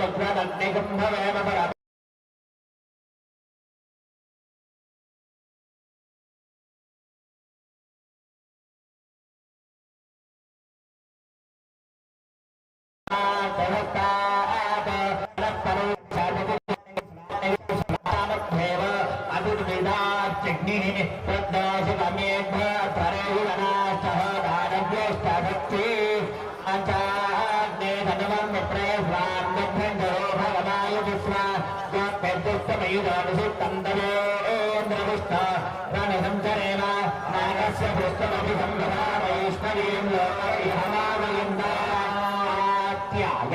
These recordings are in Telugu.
ముద్రదగ్నికుంభవేమ పర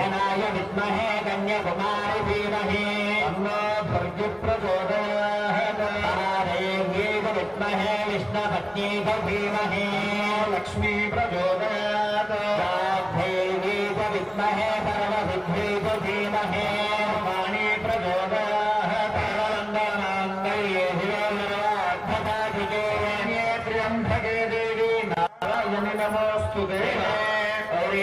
गणाय विद्महे कन्याकुमारी धीमहि तन्नो भर्गि प्रचोदयात् तारेभ्यैव विद्महे विष्णुपत्न्यै धीमहि लक्ष्मी प्रचोदयात्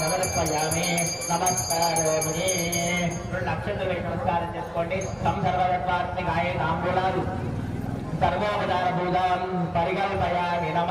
సమర్పయామి నమస్కారోమి లక్షలు వేసి నమస్కారం చేసుకోండి. సంసర్వత్వాన్ని గాయ తాంబూలాలు. సర్వోపదార పూజాం పరికల్పయామి నమ.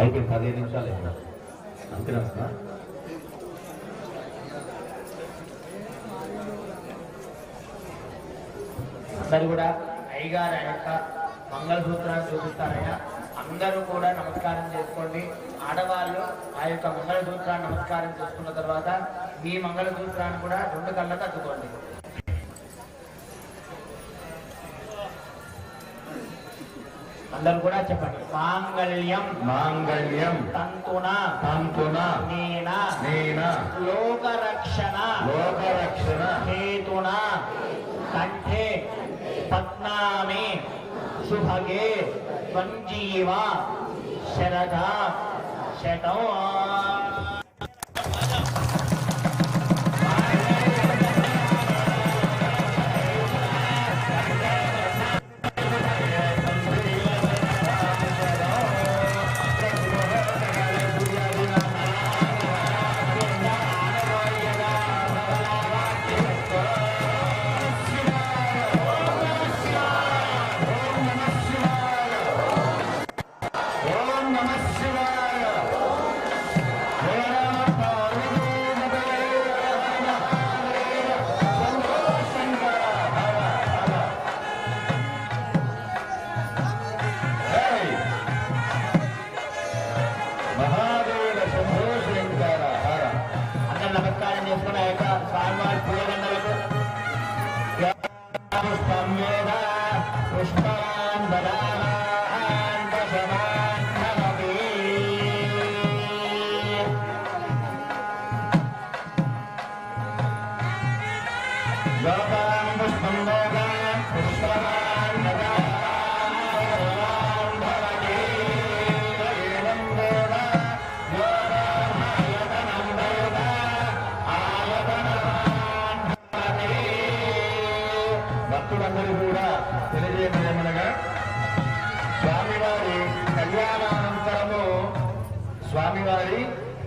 అయితే పదిహేను నిమిషాలు అయినా అంతేనా అందరు కూడా అయ్యగారు ఆ యొక్క మంగళసూత్రాన్ని చూపిస్తారయ్యా. అందరూ కూడా నమస్కారం చేసుకోండి. ఆడవాళ్ళు ఆ యొక్క మంగళసూత్రాన్ని నమస్కారం చేసుకున్న తర్వాత మీ మంగళసూత్రాన్ని కూడా రెండు కళ్ళకు అద్దుకోండి అందరూ కూడా చెప్పండి. మాంగళ్యం. మాంగళ్యం. తంతున. తంతున. నేన. నేన. లోకరక్షణ. లోకరక్షణ. హేతున. కంఠే. పద్నామి. శుభగే సంజీవ శరద శతం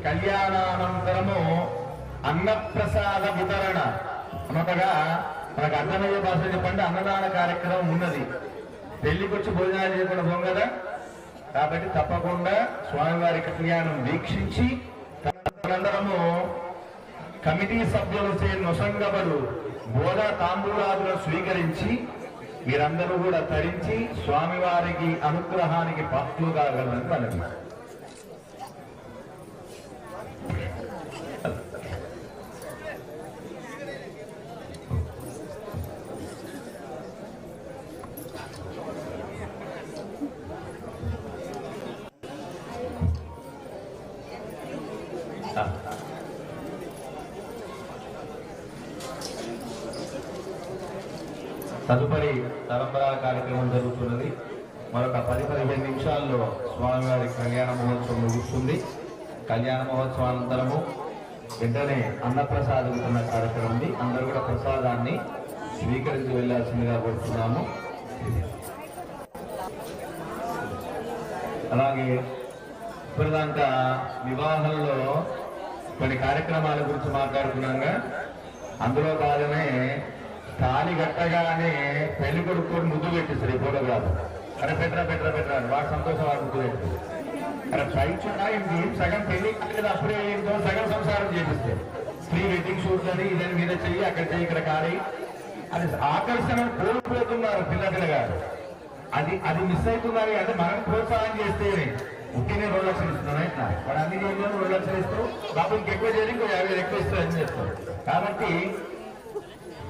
కళ్యాణానంతరము అన్నప్రసాద వితరణ. అనగా మనకు అన్నమయ్య భాష చెప్పండి అన్నదాన కార్యక్రమం ఉన్నది. పెళ్ళికొచ్చి భోజనాలు చేయకుండా పోం కదా? కాబట్టి తప్పకుండా స్వామివారి కళ్యాణం వీక్షించి తదనంతరము కమిటీ సభ్యులు చే నొసంగబలు బోధ తాంబూలాదులను స్వీకరించి మీరందరూ కూడా తరించి స్వామివారికి అనుగ్రహానికి పాత్రలు కాగలరని తదుపరి తరంబరా కార్యక్రమం జరుగుతున్నది. మరొక పది పదిహేను నిమిషాల్లో స్వామివారి కళ్యాణ మహోత్సవం ముగుస్తుంది. కళ్యాణ మహోత్సవానంతరము వెంటనే అన్నప్రసాదం ఉన్న కార్యక్రమం ఉంది. అందరూ కూడా ప్రసాదాన్ని స్వీకరించి వెళ్ళాల్సిందిగా కోరుతున్నాము. అలాగే ఇప్పటిదాకా వివాహంలో కొన్ని కార్యక్రమాల గురించి మాట్లాడుకున్నాగా. అందులో భాగమే తాళి కట్టగానే పెళ్ళి కొడుకుని ముద్దు పెట్టిస్తారు ఈ ఫోటోగ్రాఫ్. అరే పెట్టరా పెట్టరా పెట్టరా అని. వాడు సంతోషం వాడు ముద్దు పెట్టి అరే పైచున్నా ఇది సగం పెళ్ళి కాలేదు అప్పుడే ఏంటో సగం సంసారం చేపిస్తే ప్రీ వెడ్డింగ్ షూట్ అని ఇదని మీద చెయ్యి అక్కడ చెయ్యి ఇక్కడ కాలి అది ఆకర్షణ కోల్పోతున్నారు పిల్లపిల్ల గారు. అది అది మిస్ అవుతున్నారు అంటే మనం ప్రోత్సాహం చేస్తేనే ఉట్టినే రెండు లక్షలు ఇస్తున్నాను వాడు అన్ని రోజులు రెండు లక్షలు ఇస్తూ బాబు ఇంకెక్కువ చేయాలి ఇంకో యాభై ఎక్కువ ఇస్తారు అని చెప్తారు కాబట్టి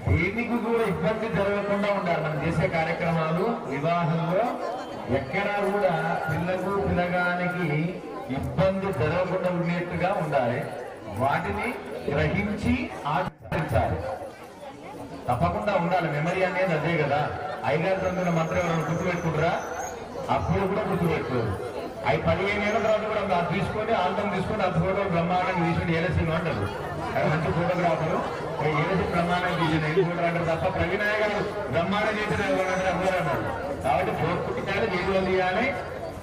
దేనికి కూడా ఇబ్బంది జరగకుండా ఉండాలి. మనం చేసే కార్యక్రమాలు వివాహంలో ఎక్కడా కూడా పిల్లకు పిల్లగానికి ఇబ్బంది జరగకుండా ఉండేట్టుగా ఉండాలి. వాటిని గ్రహించి ఆచరించాలి. తప్పకుండా ఉండాలి. మెమరీ అనేది అదే కదా. ఐదారు తొమ్మిది మంత్రం ఎవరైనా గుర్తుపెట్టుకుంటారా? అప్పుడు కూడా గుర్తుపెట్టుకోరు. అవి పదిహేను ఏళ్ళ తర్వాత కూడా అది తీసుకొని ఆల్బమ్ తీసుకొని ఆ ఫోటో బ్రహ్మాండం తీసుకుని ఏలసి అంటారు. మంచి ఫోటోగ్రాఫర్. ఏలసి బ్రహ్మాండంగా తీసిన ఏం ఫోటో అంటారు? తప్ప ప్రవీణయ్య గారు బ్రహ్మాండం చేసిన ఎవరు అన్నారు కాబట్టి ఫోటో తీయాలి తీయాలి.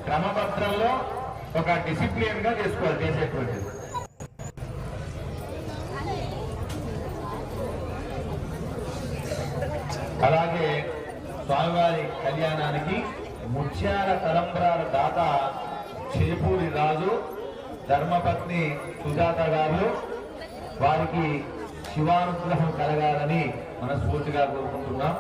క్రమపత్రంలో ఒక డిసిప్లిన్గా చేసుకోవాలి చేసేటువంటిది. అలాగే స్వామివారి కళ్యాణానికి ముత్యాల తలంబ్రాల దాత చేపూరి రాజు ధర్మపత్ని సుజాత గారు వారికి శివానుగ్రహం కలగాలని మనస్ఫూర్తిగా కోరుకుంటున్నాం.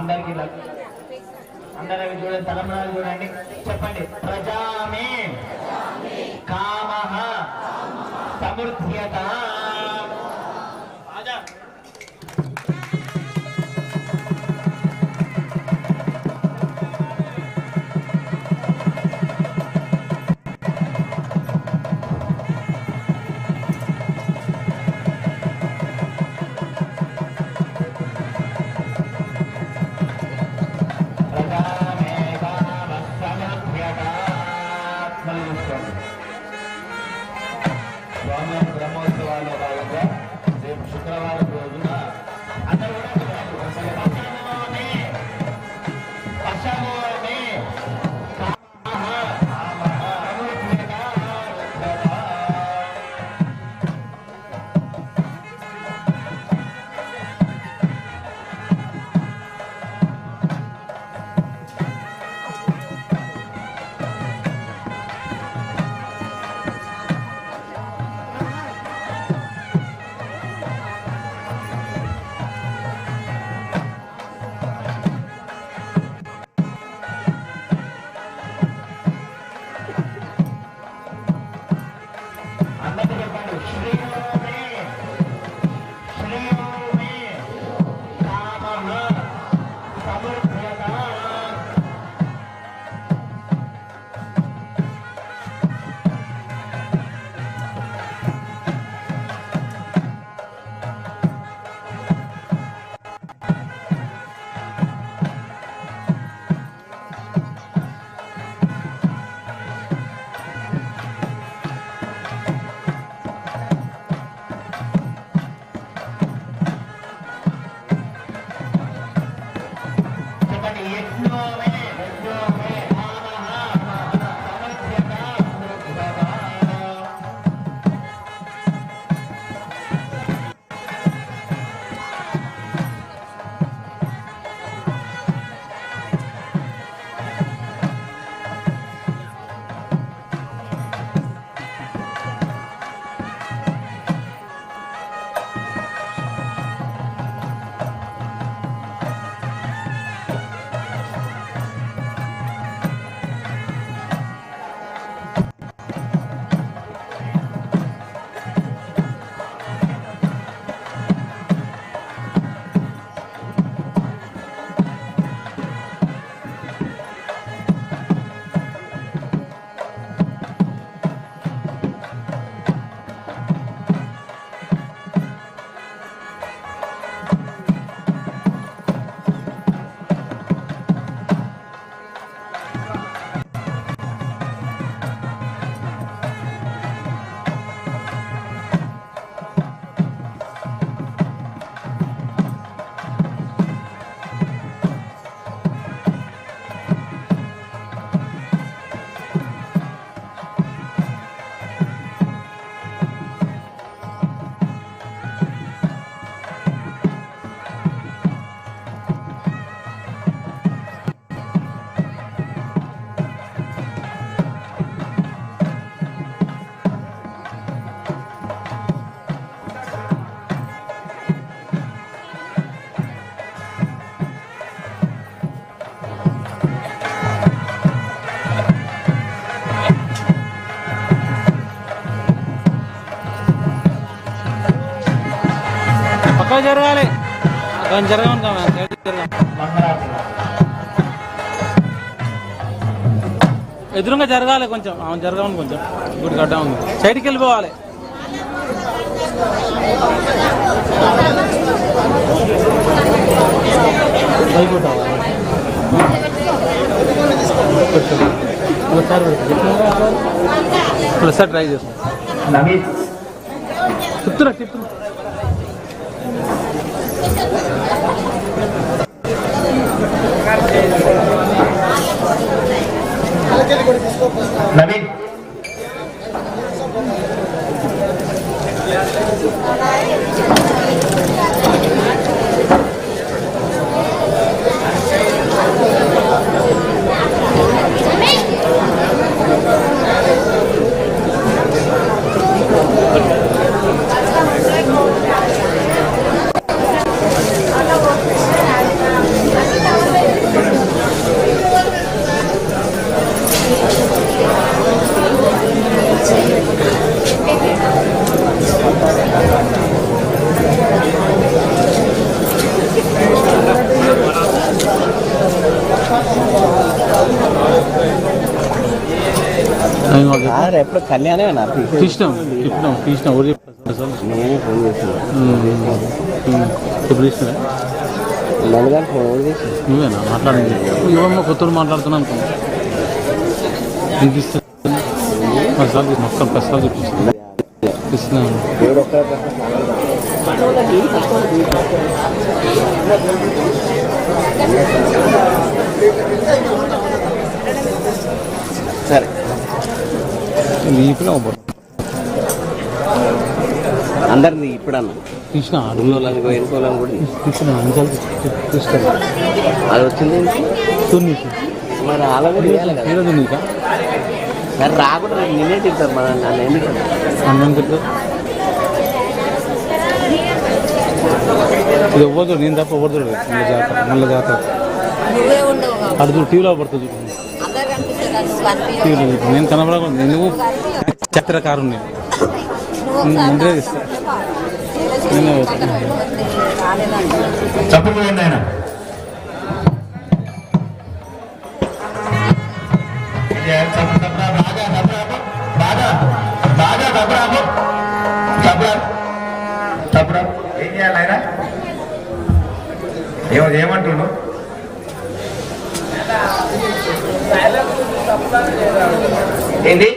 అందరికి అందరూ చూడండి తలంబరాలు చూడండి. చెప్పండి ప్రజామే కా ఎదురుగా జరగాలి. కొంచెం జరగమని కావాలి సైడ్ జరగాలి. మంగళారతి ఎదురుగా జరగాలి కొంచెం. అవును జరగమని కొంచెం. గుడి గడ్డ ఉంది. సైడ్కి వెళ్ళిపోవాలి. అయిపోతావా? ఇప్పుడు సార్ ట్రై చేస్తాం. చెప్తున్నా చెప్తున్నా. నవీన్ ఎప్పుడు కళ్యాణే అన్నారు. నేనే ఫోన్ చేసిన ఇప్పుడు తీసినా నన్ను కానీ ఫోన్ చేసి నువ్వేనా? మాట్లాడింది ఇవమ్మ కొత్తలు మాట్లాడుతున్నాను అనుకున్నా మొత్తం చూపిస్తాను చూపిస్తున్నాను దేవుడు ఒక్క సరే అందరిది ఇప్పుడు అన్న తీసిన అడుగులోకి ఎన్నుకోవాలని కూడా తీసిన అంశాలు తీసుకోవాలి అది వచ్చింది ఏంటి? తున్నీకి మరి అలా కూడా కదా. తున్నీకా మరి రాకుండా నిన్నే తింటారు మన నన్ను ఎందుకు అన్నం ఇది ఎవ్వరు నేను తప్ప ఎవరు చూడలేదు. మళ్ళీ జాతర మళ్ళీ జాతర. టీవీలో పడుతుంది నేను కనబడకుండా నువ్వు చిత్రకారు ముందే నేనే. చప్పుడు ఆయన. చప్పుడు ఏంటి